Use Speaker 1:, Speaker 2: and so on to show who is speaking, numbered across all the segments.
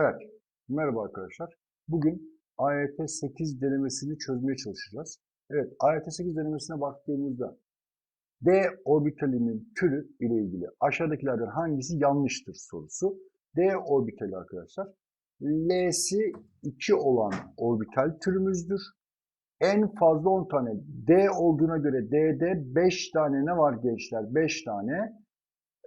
Speaker 1: Evet, merhaba arkadaşlar. Bugün AYT 8 denemesini çözmeye çalışacağız. Evet, AYT 8 denemesine baktığımızda D orbitalinin türü ile ilgili aşağıdakilerden hangisi yanlıştır sorusu. D orbitali arkadaşlar, L'si 2 olan orbital türümüzdür. En fazla 10 tane D olduğuna göre D'de 5 tane ne var gençler? 5 tane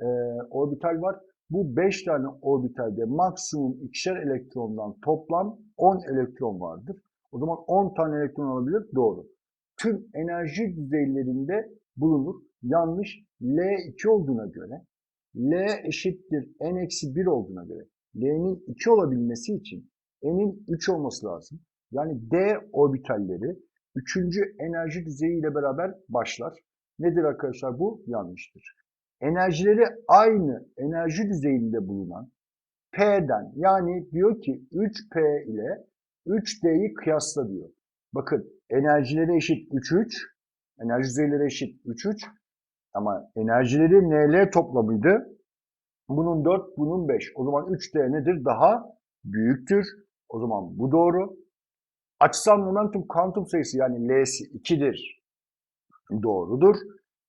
Speaker 1: e, orbital var. Bu 5 tane orbitalde maksimum ikişer elektrondan toplam 10 elektron vardır. O zaman 10 tane elektron alabilir. Doğru. Tüm enerji düzeylerinde bulunur. Yanlış. L2 olduğuna göre L eşittir N-1 olduğuna göre L'nin 2 olabilmesi için N'in 3 olması lazım. Yani D orbitalleri 3. enerji düzeyi ile beraber başlar. Nedir arkadaşlar bu? Yanlıştır enerjileri aynı enerji düzeyinde bulunan P'den yani diyor ki 3P ile 3D'yi kıyasla diyor. Bakın enerjileri eşit 3-3, enerji düzeyleri eşit 3-3 ama enerjileri NL toplamıydı. Bunun 4, bunun 5. O zaman 3D nedir? Daha büyüktür. O zaman bu doğru. Açısal momentum kuantum sayısı yani L'si 2'dir. Doğrudur.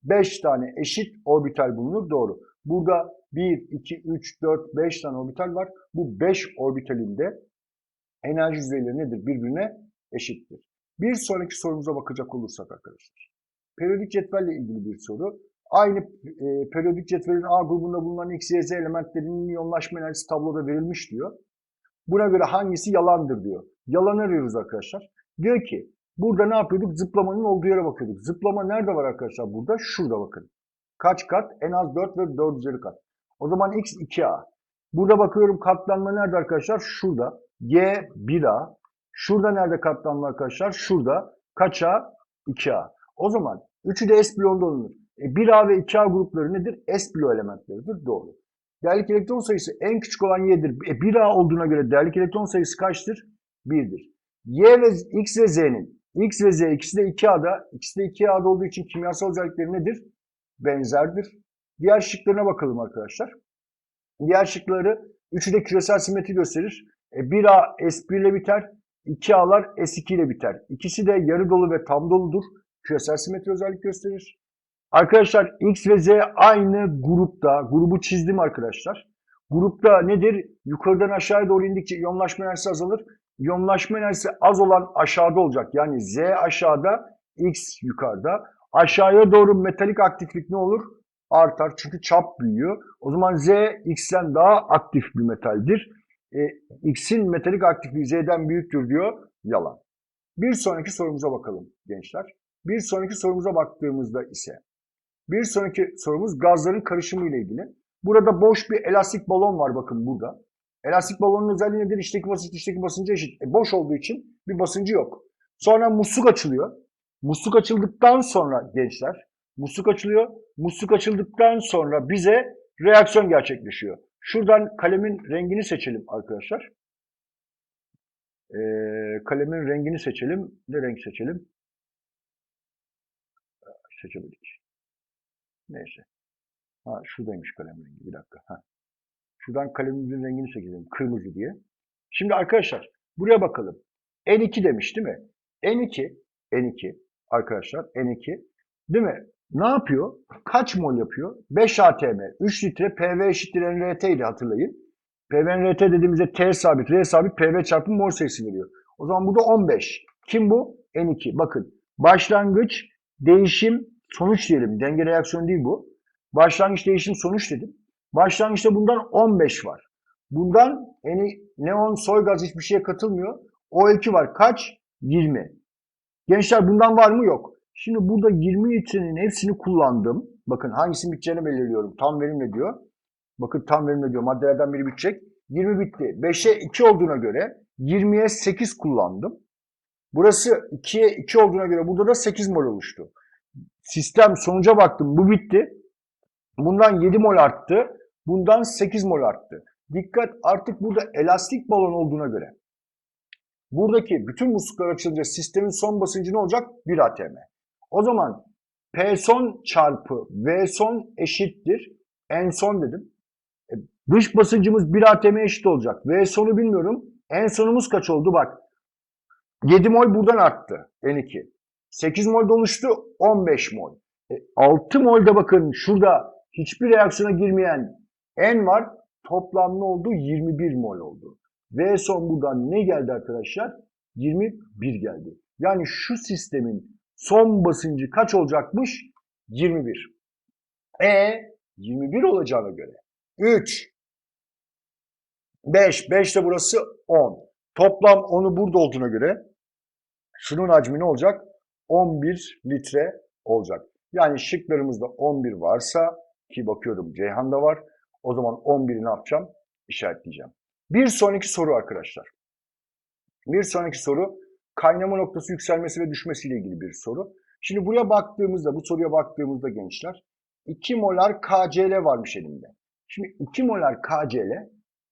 Speaker 1: 5 tane eşit orbital bulunur. Doğru. Burada 1, 2, 3, 4, 5 tane orbital var. Bu 5 orbitalinde enerji düzeyleri nedir? Birbirine eşittir. Bir sonraki sorumuza bakacak olursak arkadaşlar. Periyodik cetvelle ilgili bir soru. Aynı e, periyodik cetvelin A grubunda bulunan X, Y, Z elementlerinin iyonlaşma enerjisi tabloda verilmiş diyor. Buna göre hangisi yalandır diyor. Yalan arıyoruz arkadaşlar. Diyor ki Burada ne yapıyorduk? Zıplamanın olduğu yere bakıyorduk. Zıplama nerede var arkadaşlar? Burada. Şurada bakın. Kaç kat? En az 4 ve 4 üzeri kat. O zaman x 2a. Burada bakıyorum katlanma nerede arkadaşlar? Şurada. y 1a. Şurada nerede katlanma arkadaşlar? Şurada. Kaç a? 2a. O zaman üçü de s bloğunda olunur. E, 1a ve 2a grupları nedir? S bloğu elementleridir. Doğru. Değerlik elektron sayısı en küçük olan y'dir. E, 1a olduğuna göre değerlik elektron sayısı kaçtır? 1'dir. Y ve X ve Z'nin X ve Z ikisi de 2A'da. İkisi de 2A'da olduğu için kimyasal özellikleri nedir? Benzerdir. Diğer şıklarına bakalım arkadaşlar. Diğer şıkları üçü de küresel simetri gösterir. E, 1A S1 ile biter. 2A'lar S2 ile biter. İkisi de yarı dolu ve tam doludur. Küresel simetri özellik gösterir. Arkadaşlar X ve Z aynı grupta. Grubu çizdim arkadaşlar. Grupta nedir? Yukarıdan aşağıya doğru indikçe iyonlaşma enerjisi azalır. İyonlaşma enerjisi az olan aşağıda olacak. Yani Z aşağıda, X yukarıda. Aşağıya doğru metalik aktiflik ne olur? Artar çünkü çap büyüyor. O zaman Z X'ten daha aktif bir metaldir. E, X'in metalik aktifliği Z'den büyüktür diyor. Yalan. Bir sonraki sorumuza bakalım gençler. Bir sonraki sorumuza baktığımızda ise bir sonraki sorumuz gazların karışımı ile ilgili. Burada boş bir elastik balon var bakın burada. Elastik balonun özelliği nedir? İçteki basınç dıştaki basınca eşit. E, boş olduğu için bir basıncı yok. Sonra musluk açılıyor. Musluk açıldıktan sonra gençler, musluk açılıyor. Musluk açıldıktan sonra bize reaksiyon gerçekleşiyor. Şuradan kalemin rengini seçelim arkadaşlar. Ee, kalemin rengini seçelim. Ne renk seçelim? Seçemedik. Neyse. Ha şuradaymış kalem rengi. Bir dakika. Ha. Şuradan kalemimizin rengini seçelim. Kırmızı diye. Şimdi arkadaşlar buraya bakalım. N2 demiş değil mi? N2, N2 arkadaşlar N2 değil mi? Ne yapıyor? Kaç mol yapıyor? 5 atm. 3 litre PV eşittir NRT idi hatırlayın. PV NRT dediğimizde T sabit, R sabit, PV çarpı mol sayısı veriyor. O zaman burada 15. Kim bu? N2. Bakın başlangıç, değişim, sonuç diyelim. Denge reaksiyonu değil bu. Başlangıç, değişim, sonuç dedim. Başlangıçta bundan 15 var. Bundan yani neon, soy gaz hiçbir şeye katılmıyor. O2 var. Kaç? 20. Gençler bundan var mı? Yok. Şimdi burada 20 litrenin hepsini kullandım. Bakın hangisinin biteceğini belirliyorum. Tam verimle diyor. Bakın tam verimle diyor. Maddelerden biri bitecek. 20 bitti. 5'e 2 olduğuna göre 20'ye 8 kullandım. Burası 2'ye 2 olduğuna göre burada da 8 mol oluştu. Sistem sonuca baktım. Bu bitti. Bundan 7 mol arttı. Bundan 8 mol arttı. Dikkat artık burada elastik balon olduğuna göre. Buradaki bütün musluklar açılınca sistemin son basıncı ne olacak? 1 atm. O zaman P son çarpı V son eşittir. N son dedim. E, Dış basıncımız 1 atm'ye eşit olacak. V sonu bilmiyorum. En sonumuz kaç oldu bak. 7 mol buradan arttı. N2. 8 mol oluştu. 15 mol. E, 6 molde bakın şurada hiçbir reaksiyona girmeyen N var. Toplam ne oldu? 21 mol oldu. V son buradan ne geldi arkadaşlar? 21 geldi. Yani şu sistemin son basıncı kaç olacakmış? 21. E 21 olacağına göre 3 5 5 de burası 10. Toplam 10'u burada olduğuna göre şunun hacmi ne olacak? 11 litre olacak. Yani şıklarımızda 11 varsa ki bakıyorum Ceyhan'da var. O zaman 11'i ne yapacağım? İşaretleyeceğim. Bir sonraki soru arkadaşlar. Bir sonraki soru kaynama noktası yükselmesi ve düşmesiyle ilgili bir soru. Şimdi buraya baktığımızda, bu soruya baktığımızda gençler 2 molar KCl varmış elimde. Şimdi 2 molar KCl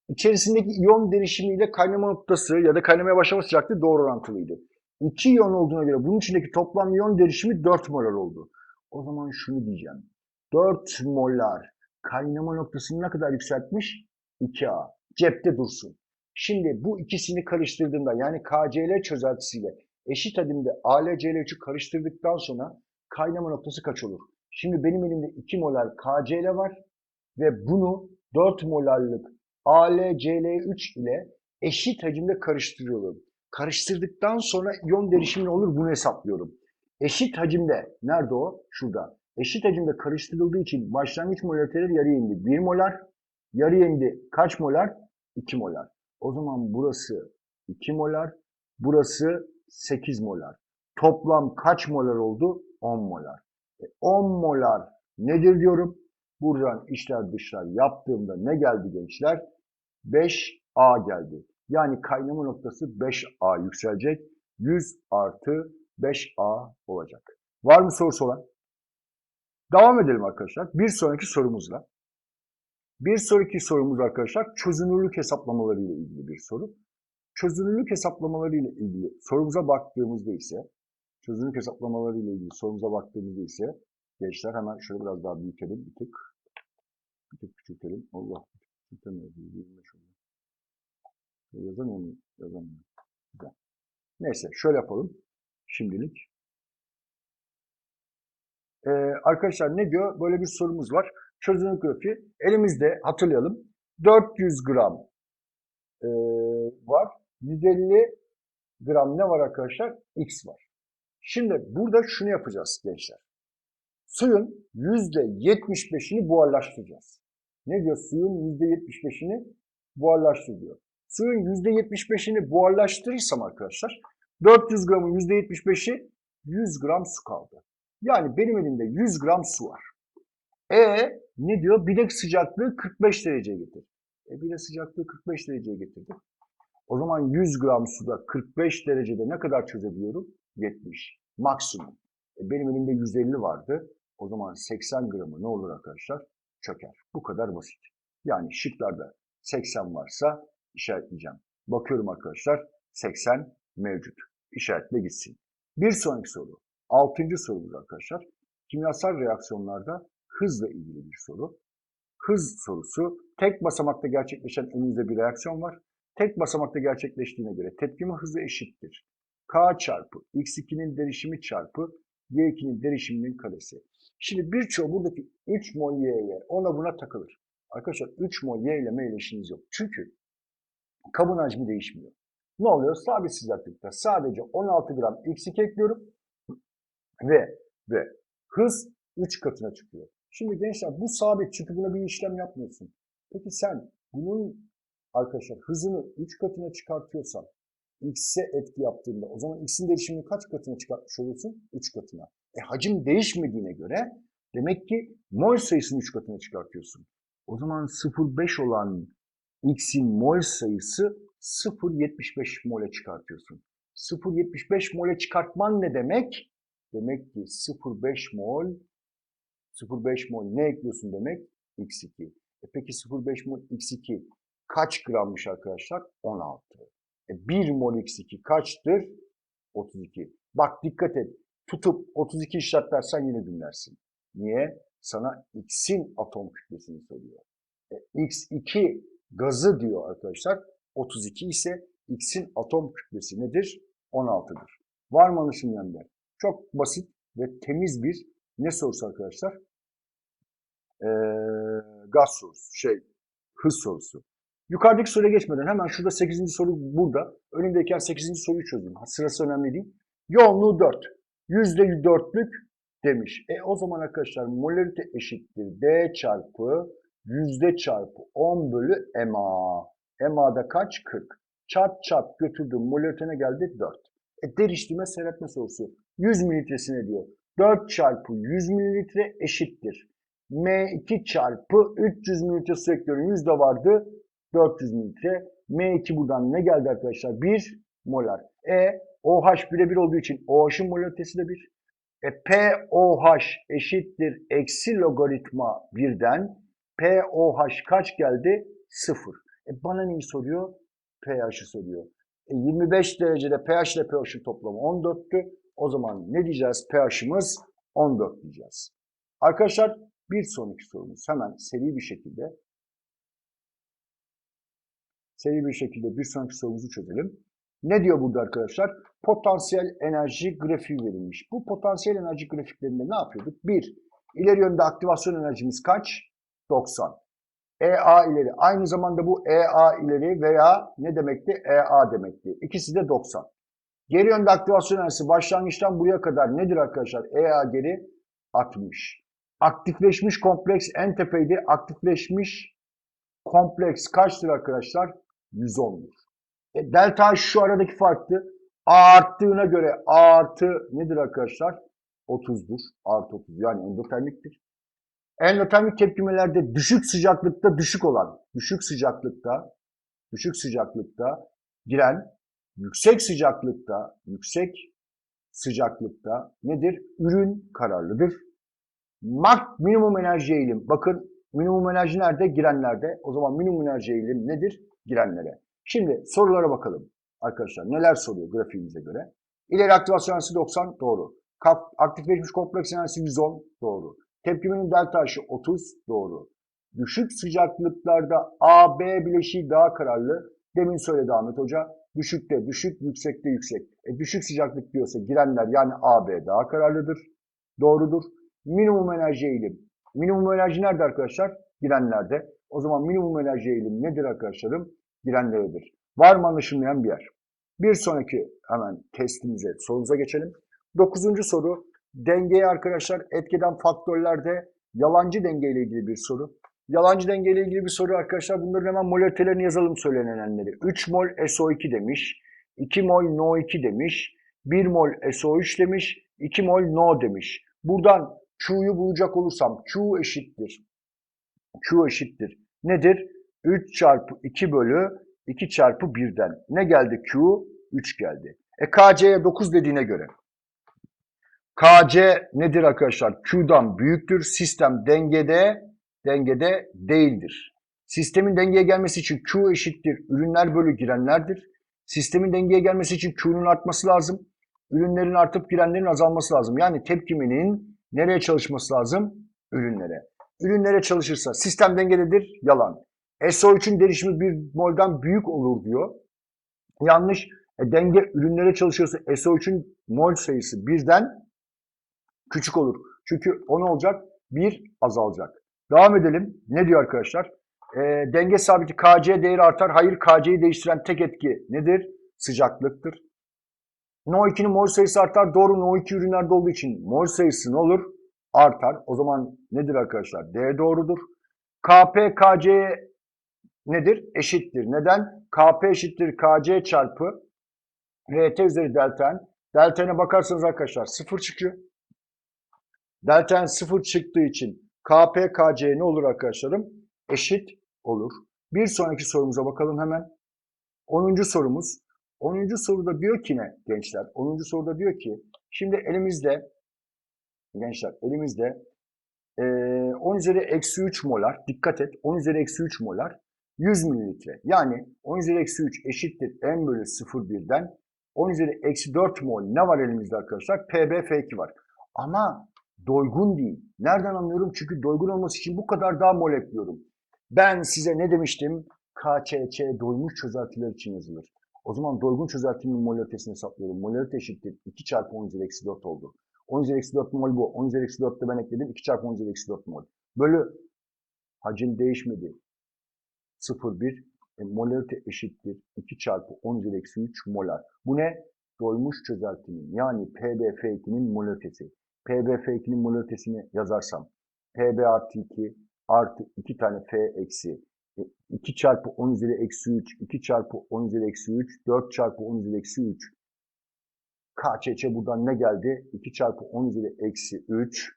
Speaker 1: içerisindeki iyon derişimiyle kaynama noktası ya da kaynamaya başlama sıcaklığı doğru orantılıydı. 2 iyon olduğuna göre bunun içindeki toplam iyon derişimi 4 molar oldu. O zaman şunu diyeceğim. 4 molar kaynama noktasını ne kadar yükseltmiş? 2A. Cepte dursun. Şimdi bu ikisini karıştırdığımda yani KCl çözeltisiyle eşit adimde AlCl3'ü karıştırdıktan sonra kaynama noktası kaç olur? Şimdi benim elimde 2 molar KCl var ve bunu 4 molarlık AlCl3 ile eşit hacimde karıştırıyorum. Karıştırdıktan sonra iyon derişimi olur bunu hesaplıyorum. Eşit hacimde, nerede o? Şurada. Eşit hacimde karıştırıldığı için başlangıç molariteleri yarıya indi. 1 molar, yarıya indi kaç molar? 2 molar. O zaman burası 2 molar, burası 8 molar. Toplam kaç molar oldu? 10 molar. E 10 molar nedir diyorum? Buradan içler dışlar yaptığımda ne geldi gençler? 5A geldi. Yani kaynama noktası 5A yükselecek. 100 artı 5A olacak. Var mı sorusu olan? Devam edelim arkadaşlar. Bir sonraki sorumuzla. Bir sonraki sorumuz arkadaşlar çözünürlük hesaplamaları ile ilgili bir soru. Çözünürlük hesaplamaları ile ilgili sorumuza baktığımızda ise çözünürlük hesaplamaları ile ilgili sorumuza baktığımızda ise gençler hemen şöyle biraz daha büyütelim bir tık. Bir tık küçültelim. Allah küçültemiyoruz. 25 oldu. Yazamıyor muyum? Yazamıyorum. Güzel. Neyse şöyle yapalım. Şimdilik. Ee, arkadaşlar ne diyor? Böyle bir sorumuz var. Çözünürlük grafiği. Elimizde hatırlayalım. 400 gram e, var. 150 gram ne var arkadaşlar? X var. Şimdi burada şunu yapacağız gençler. Suyun %75'ini buharlaştıracağız. Ne diyor? Suyun %75'ini buharlaştır. Suyun %75'ini buharlaştırırsam arkadaşlar 400 gramın %75'i 100 gram su kaldı. Yani benim elimde 100 gram su var. E ne diyor? De sıcaklığı 45 dereceye getir. E de sıcaklığı 45 dereceye getirdim. O zaman 100 gram suda 45 derecede ne kadar çözebiliyorum? 70. Maksimum. E benim elimde 150 vardı. O zaman 80 gramı ne olur arkadaşlar? Çöker. Bu kadar basit. Yani şıklarda 80 varsa işaretleyeceğim. Bakıyorum arkadaşlar 80 mevcut. İşaretle gitsin. Bir sonraki soru. Altıncı sorumuz arkadaşlar. Kimyasal reaksiyonlarda hızla ilgili bir soru. Hız sorusu tek basamakta gerçekleşen önünüzde bir reaksiyon var. Tek basamakta gerçekleştiğine göre tepkime hızı eşittir. K çarpı X2'nin derişimi çarpı Y2'nin derişiminin karesi. Şimdi birçoğu buradaki 3 mol Y'ye ona buna takılır. Arkadaşlar 3 mol Y ile M işiniz yok. Çünkü kabın hacmi değişmiyor. Ne oluyor? Sabit sıcaklıkta sadece 16 gram X2 ekliyorum ve ve hız 3 katına çıkıyor. Şimdi gençler bu sabit çünkü buna bir işlem yapmıyorsun. Peki sen bunun arkadaşlar hızını 3 katına çıkartıyorsan x'e etki yaptığında o zaman x'in değişimini kaç katına çıkartmış olursun? 3 katına. E hacim değişmediğine göre demek ki mol sayısını 3 katına çıkartıyorsun. O zaman 0,5 olan x'in mol sayısı 0,75 mole çıkartıyorsun. 0,75 mole çıkartman ne demek? Demek ki 0,5 mol 0,5 mol ne ekliyorsun demek? X2. E peki 0,5 mol X2 kaç grammış arkadaşlar? 16. E 1 mol X2 kaçtır? 32. Bak dikkat et. Tutup 32 işaretlersen yine dinlersin. Niye? Sana X'in atom kütlesini soruyor. E, X2 gazı diyor arkadaşlar. 32 ise X'in atom kütlesi nedir? 16'dır. Var mı anlaşılmayanlar? Çok basit ve temiz bir ne sorusu arkadaşlar? Ee, gaz sorusu, şey, hız sorusu. Yukarıdaki soruya geçmeden hemen şurada 8. soru burada. Önümdeyken 8. soruyu. Ha, Sırası önemli değil. Yoğunluğu 4. %4'lük demiş. E o zaman arkadaşlar molarite eşittir D çarpı yüzde çarpı 10 bölü MA. MA'da kaç? 40. Çarp çarp götürdüm. Molarite ne geldi? 4. E deriştirme seyretme sorusu. 100 mililitresine diyor. 4 çarpı 100 mililitre eşittir. M2 çarpı 300 mililitre su ekliyorum. 100 de vardı. 400 mililitre. M2 buradan ne geldi arkadaşlar? 1 molar. E OH birebir olduğu için OH'ın molaritesi de 1. E POH eşittir eksi logaritma 1'den POH kaç geldi? 0. E bana neyi soruyor? pH'i soruyor. E 25 derecede pH ile pH'in toplamı 14'tü. O zaman ne diyeceğiz? pH'imiz 14 diyeceğiz. Arkadaşlar bir sonraki sorumuz hemen seri bir şekilde seri bir şekilde bir sonraki sorumuzu çözelim. Ne diyor burada arkadaşlar? Potansiyel enerji grafiği verilmiş. Bu potansiyel enerji grafiklerinde ne yapıyorduk? Bir, ileri yönde aktivasyon enerjimiz kaç? 90. EA ileri. Aynı zamanda bu EA ileri veya ne demekti? EA demekti. İkisi de 90. Geri yönde aktivasyon enerjisi başlangıçtan buraya kadar nedir arkadaşlar? EA geri 60. Aktifleşmiş kompleks en tepeydi. Aktifleşmiş kompleks kaçtır arkadaşlar? 110'dur. E, delta şu aradaki farktı. A arttığına göre A artı nedir arkadaşlar? 30'dur. Artı 30 yani endotermiktir. Endotermik tepkimelerde düşük sıcaklıkta düşük olan, düşük sıcaklıkta, düşük sıcaklıkta giren, yüksek sıcaklıkta, yüksek sıcaklıkta nedir? Ürün kararlıdır. Mak minimum enerji eğilim. Bakın minimum enerji nerede? Girenlerde. O zaman minimum enerji eğilim nedir? Girenlere. Şimdi sorulara bakalım. Arkadaşlar neler soruyor grafiğimize göre? İleri aktivasyon enerjisi 90 doğru. Aktifleşmiş kompleks enerjisi 110 doğru. Tepkimenin delta H'ı 30 doğru. Düşük sıcaklıklarda AB bileşiği daha kararlı. Demin söyledi Ahmet Hoca. Düşükte düşük, yüksekte yüksek. E, düşük sıcaklık diyorsa girenler yani AB daha kararlıdır. Doğrudur. Minimum enerji eğilim. Minimum enerji nerede arkadaşlar? Girenlerde. O zaman minimum enerji eğilim nedir arkadaşlarım? Girenleredir. Var mı anlaşılmayan bir yer? Bir sonraki hemen testimize, sorumuza geçelim. Dokuzuncu soru. Dengeye arkadaşlar etkeden faktörlerde yalancı denge ile ilgili bir soru. Yalancı denge ile ilgili bir soru arkadaşlar. Bunların hemen molaritelerini yazalım söylenenleri. 3 mol SO2 demiş. 2 mol NO2 demiş. 1 mol SO3 demiş. 2 mol NO demiş. Buradan Q'yu bulacak olursam Q eşittir. Q eşittir. Nedir? 3 çarpı 2 bölü 2 çarpı 1'den. Ne geldi Q? 3 geldi. E KC'ye 9 dediğine göre. KC nedir arkadaşlar? Q'dan büyüktür. Sistem dengede dengede değildir. Sistemin dengeye gelmesi için Q eşittir. Ürünler bölü girenlerdir. Sistemin dengeye gelmesi için Q'nun artması lazım. Ürünlerin artıp girenlerin azalması lazım. Yani tepkiminin nereye çalışması lazım? Ürünlere. Ürünlere çalışırsa sistem dengededir. Yalan. SO3'ün derişimi bir moldan büyük olur diyor. Yanlış. E, denge ürünlere çalışıyorsa SO3'ün mol sayısı birden küçük olur. Çünkü o ne olacak? Bir azalacak. Devam edelim. Ne diyor arkadaşlar? E, denge sabiti KC değeri artar. Hayır KC'yi değiştiren tek etki nedir? Sıcaklıktır. NO2'nin mol sayısı artar. Doğru NO2 ürünlerde olduğu için mol sayısı ne olur? Artar. O zaman nedir arkadaşlar? D doğrudur. KP KC nedir? Eşittir. Neden? KP eşittir KC çarpı RT üzeri delta N. Delta N'e bakarsanız arkadaşlar sıfır çıkıyor. Delta N sıfır çıktığı için KP KC ne olur arkadaşlarım? Eşit olur. Bir sonraki sorumuza bakalım hemen. 10. sorumuz. 10. soruda diyor ki ne gençler? 10. soruda diyor ki şimdi elimizde gençler elimizde e, 10 üzeri eksi 3 molar dikkat et 10 üzeri eksi 3 molar 100 mililitre. Yani 10 üzeri eksi 3 eşittir n bölü 0,1'den 10 üzeri eksi 4 mol ne var elimizde arkadaşlar? PbF2 var. Ama doygun değil. Nereden anlıyorum? Çünkü doygun olması için bu kadar daha mol ekliyorum. Ben size ne demiştim? KÇÇ doymuş çözeltiler için yazılır. O zaman doygun çözeltinin molaritesini hesaplıyorum. Molarite eşittir 2 çarpı 10 üzeri eksi 4 oldu. 10 üzeri eksi 4 mol bu. 10 üzeri eksi 4 de ben ekledim. 2 çarpı 10 üzeri eksi 4 mol. Bölü hacim değişmedi. 0,1 e, molarite eşittir 2 çarpı 10 üzeri eksi 3 molar. Bu ne? Doymuş çözeltinin yani PbF2'nin molaritesi. PbF2'nin molaritesini yazarsam Pb artı 2 artı 2 tane F eksi 2 çarpı 10 üzeri eksi 3, 2 çarpı 10 üzeri eksi 3, 4 çarpı 10 üzeri eksi 3. KÇÇ buradan ne geldi? 2 çarpı 10 üzeri eksi 3.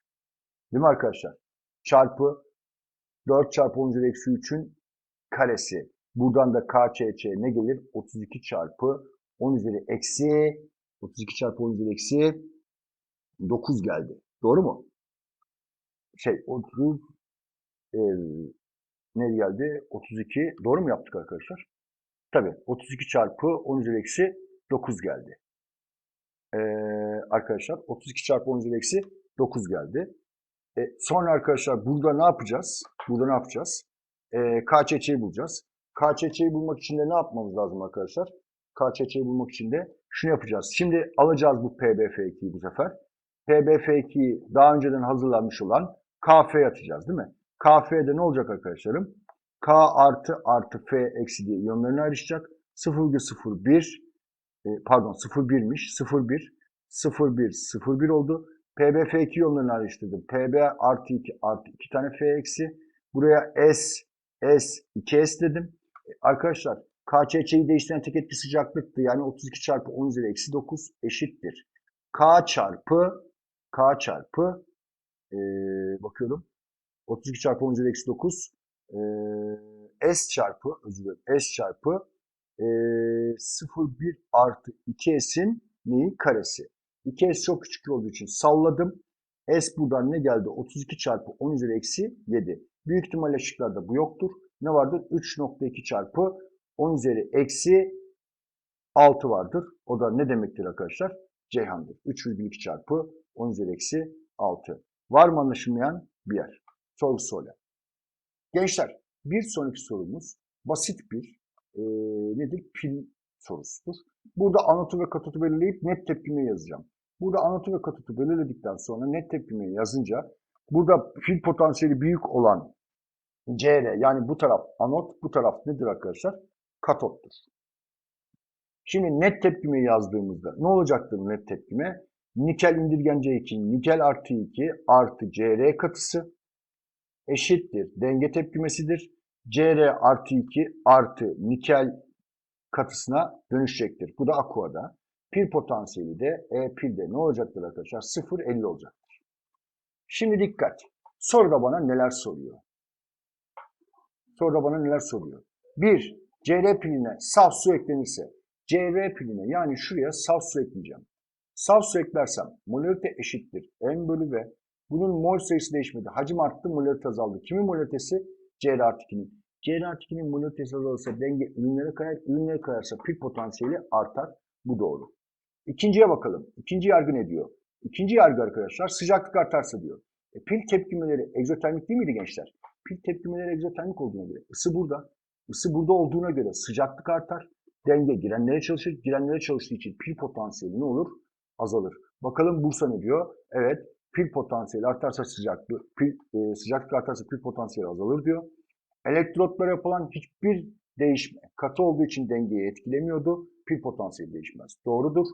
Speaker 1: Değil mi arkadaşlar? Çarpı 4 çarpı 10 üzeri eksi 3'ün karesi. Buradan da KÇÇ ne gelir? 32 çarpı 10 üzeri eksi 32 çarpı 10 üzeri eksi 9 geldi. Doğru mu? Şey 30 e, ne geldi? 32. Doğru mu yaptık arkadaşlar? Tabii 32 çarpı 10 üzeri eksi 9 geldi. Ee, arkadaşlar 32 çarpı 10 üzeri eksi 9 geldi. E, sonra arkadaşlar burada ne yapacağız? Burada ne yapacağız? E, KÇÇ'yi bulacağız. KÇÇ'yi bulmak için de ne yapmamız lazım arkadaşlar? KÇÇ'yi bulmak için de şunu yapacağız. Şimdi alacağız bu PBF2'yi bu sefer. PBF2'yi daha önceden hazırlanmış olan KF'ye atacağız değil mi? KF'de ne olacak arkadaşlarım? K artı artı F eksi diye yönlerini ayrışacak. 0,01 e, pardon 0,1'miş. 0,1 0,1 0,1 oldu. PBF2 yönlerini ayrıştırdım. PB artı 2 artı 2 tane F eksi. Buraya S, S, 2S dedim. E, arkadaşlar KÇÇ'yi değiştiren tek etki sıcaklıktı. Yani 32 çarpı 10 üzeri eksi 9 eşittir. K çarpı K çarpı e, bakıyorum 32 çarpı 10 üzeri eksi 9 e, S çarpı özür dilerim S çarpı e, 0,1 artı 2S'in neyi? Karesi. 2S çok küçük olduğu için salladım. S buradan ne geldi? 32 çarpı 10 üzeri eksi 7. Büyük ihtimalle şıklarda bu yoktur. Ne vardır? 3.2 çarpı 10 üzeri eksi 6 vardır. O da ne demektir arkadaşlar? Ceyhan'dır. 3,2 çarpı 10 üzeri eksi 6. Var mı anlaşılmayan bir yer? Sorgusu öyle. Gençler bir sonraki sorumuz basit bir e, nedir? Pil sorusudur. Burada anotu ve katotu belirleyip net tepkime yazacağım. Burada anotu ve katotu belirledikten sonra net tepkime yazınca burada pil potansiyeli büyük olan CR yani bu taraf anot, bu taraf nedir arkadaşlar? Katottur. Şimdi net tepkime yazdığımızda ne olacaktır net tepkime? Nikel indirgen C2, nikel artı 2 artı CR katısı eşittir. Denge tepkimesidir. Cr artı 2 artı nikel katısına dönüşecektir. Bu da aquada. Pil potansiyeli de E pilde ne olacaktır arkadaşlar? 0,50 olacaktır. Şimdi dikkat. Soruda bana neler soruyor? Soruda bana neler soruyor? 1. Cr piline saf su eklenirse Cr piline yani şuraya saf su ekleyeceğim. Saf su eklersem molarite eşittir. M bölü V bunun mol sayısı değişmedi. Hacim arttı, molarite azaldı. Kimin molaritesi? Cr artı 2'nin. Cr artı 2'nin molaritesi azalırsa denge ürünlere kayar. Ürünlere kayarsa pil potansiyeli artar. Bu doğru. İkinciye bakalım. İkinci yargı ne diyor? İkinci yargı arkadaşlar sıcaklık artarsa diyor. E, pil tepkimeleri egzotermik değil miydi gençler? Pil tepkimeleri egzotermik olduğuna göre ısı burada. Isı burada olduğuna göre sıcaklık artar. Denge girenlere çalışır. Girenlere çalıştığı için pil potansiyeli ne olur? Azalır. Bakalım Bursa ne diyor? Evet pil potansiyeli artarsa sıcaklık, pil, e, sıcaklık artarsa pil potansiyeli azalır diyor. Elektrotlara yapılan hiçbir değişme katı olduğu için dengeyi etkilemiyordu. Pil potansiyeli değişmez. Doğrudur.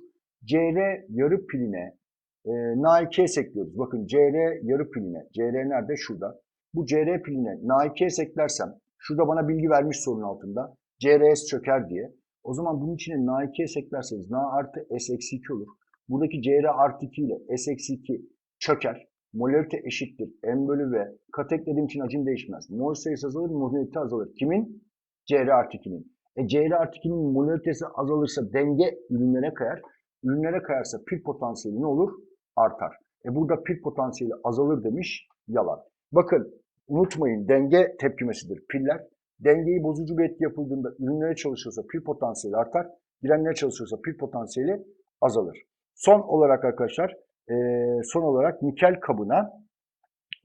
Speaker 1: Cr yarı piline e, Na2S ekliyoruz. Bakın Cr yarı piline. Cr nerede? Şurada. Bu Cr piline Na2S eklersem şurada bana bilgi vermiş sorunun altında. Crs çöker diye. O zaman bunun içine Na2S eklerseniz Na artı S eksi 2 olur. Buradaki Cr artı 2 ile S eksi 2 çöker. Molarite eşittir. M bölü V. Kat eklediğim için hacim değişmez. Mol sayısı azalır, molarite azalır. Kimin? Cr artı 2'nin. E Cr artı 2'nin molaritesi azalırsa denge ürünlere kayar. Ürünlere kayarsa pil potansiyeli ne olur? Artar. E burada pil potansiyeli azalır demiş. Yalan. Bakın unutmayın denge tepkimesidir piller. Dengeyi bozucu bir etki yapıldığında ürünlere çalışıyorsa pil potansiyeli artar. Direnlere çalışıyorsa pil potansiyeli azalır. Son olarak arkadaşlar e, son olarak nikel kabına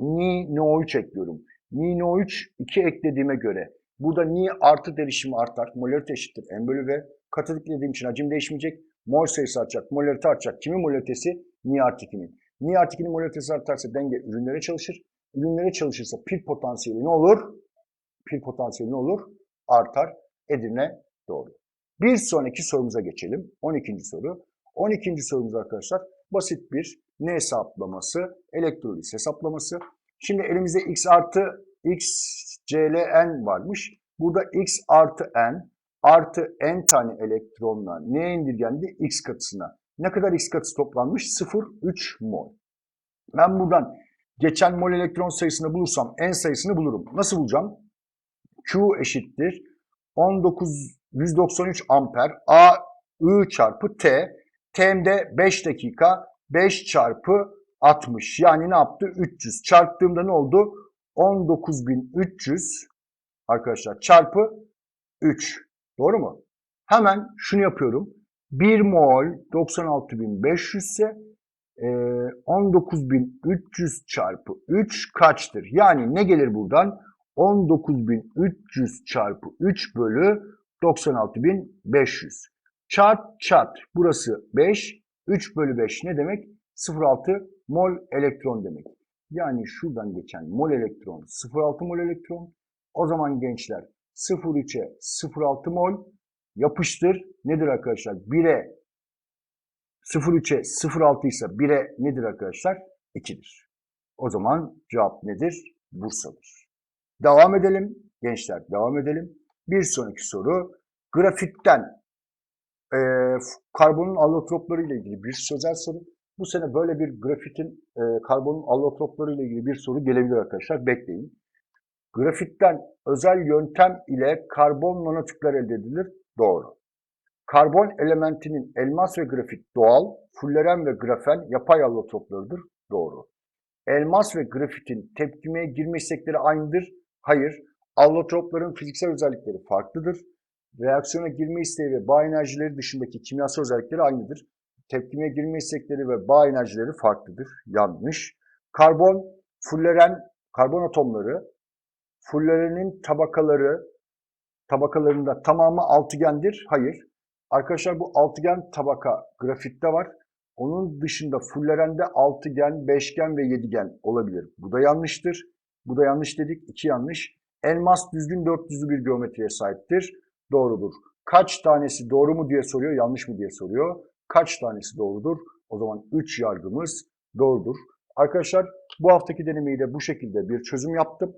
Speaker 1: Ni NO3 ekliyorum. Ni NO3 2 eklediğime göre burada Ni artı derişimi artar. Molarite eşittir M bölü V. Katı eklediğim için hacim değişmeyecek. Mol sayısı artacak. Molarite artacak. Kimin molaritesi? Ni artı 2'nin. Ni artı 2'nin molaritesi artarsa denge ürünlere çalışır. Ürünlere çalışırsa pil potansiyeli ne olur? Pil potansiyeli ne olur? Artar. Edirne doğru. Bir sonraki sorumuza geçelim. 12. soru. 12. sorumuz arkadaşlar basit bir ne hesaplaması? Elektroliz hesaplaması. Şimdi elimizde x artı x cln varmış. Burada x artı n artı n tane elektronla neye indirgendi? x katısına. Ne kadar x katısı toplanmış? 0,3 mol. Ben buradan geçen mol elektron sayısını bulursam n sayısını bulurum. Nasıl bulacağım? Q eşittir 19 193 amper A I çarpı T. T'mde 5 dakika 5 çarpı 60 yani ne yaptı? 300. Çarptığımda ne oldu? 19300 arkadaşlar çarpı 3. Doğru mu? Hemen şunu yapıyorum. 1 mol 96500 ise e, 19300 çarpı 3 kaçtır? Yani ne gelir buradan? 19300 çarpı 3 bölü 96500. Çarp çarp. Burası 5. 3 bölü 5 ne demek? 0,6 mol elektron demek. Yani şuradan geçen mol elektron 0,6 mol elektron. O zaman gençler 0,3'e 0,6 mol yapıştır. Nedir arkadaşlar? 1'e 0,3'e 0,6 ise 1'e nedir arkadaşlar? 2'dir. O zaman cevap nedir? Bursa'dır. Devam edelim. Gençler devam edelim. Bir sonraki soru grafitten e, karbonun allotropları ile ilgili bir sözel soru. Bu sene böyle bir grafitin e, karbonun allotropları ile ilgili bir soru gelebilir arkadaşlar. Bekleyin. Grafitten özel yöntem ile karbon nanotüpler elde edilir. Doğru. Karbon elementinin elmas ve grafit doğal, fulleren ve grafen yapay allotroplarıdır. Doğru. Elmas ve grafitin tepkimeye girme istekleri aynıdır. Hayır. Allotropların fiziksel özellikleri farklıdır. Reaksiyona girme isteği ve bağ enerjileri dışındaki kimyasal özellikleri aynıdır. Tepkimeye girme istekleri ve bağ enerjileri farklıdır. Yanlış. Karbon, fulleren, karbon atomları, fullerenin tabakaları, tabakalarında tamamı altıgendir. Hayır. Arkadaşlar bu altıgen tabaka grafitte var. Onun dışında fullerende altıgen, beşgen ve yedigen olabilir. Bu da yanlıştır. Bu da yanlış dedik. İki yanlış. Elmas düzgün dört düzlü bir geometriye sahiptir. Doğrudur. Kaç tanesi doğru mu diye soruyor, yanlış mı diye soruyor. Kaç tanesi doğrudur? O zaman 3 yargımız doğrudur. Arkadaşlar bu haftaki denemeyi de bu şekilde bir çözüm yaptım.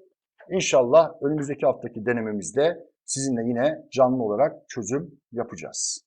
Speaker 1: İnşallah önümüzdeki haftaki denememizde sizinle yine canlı olarak çözüm yapacağız.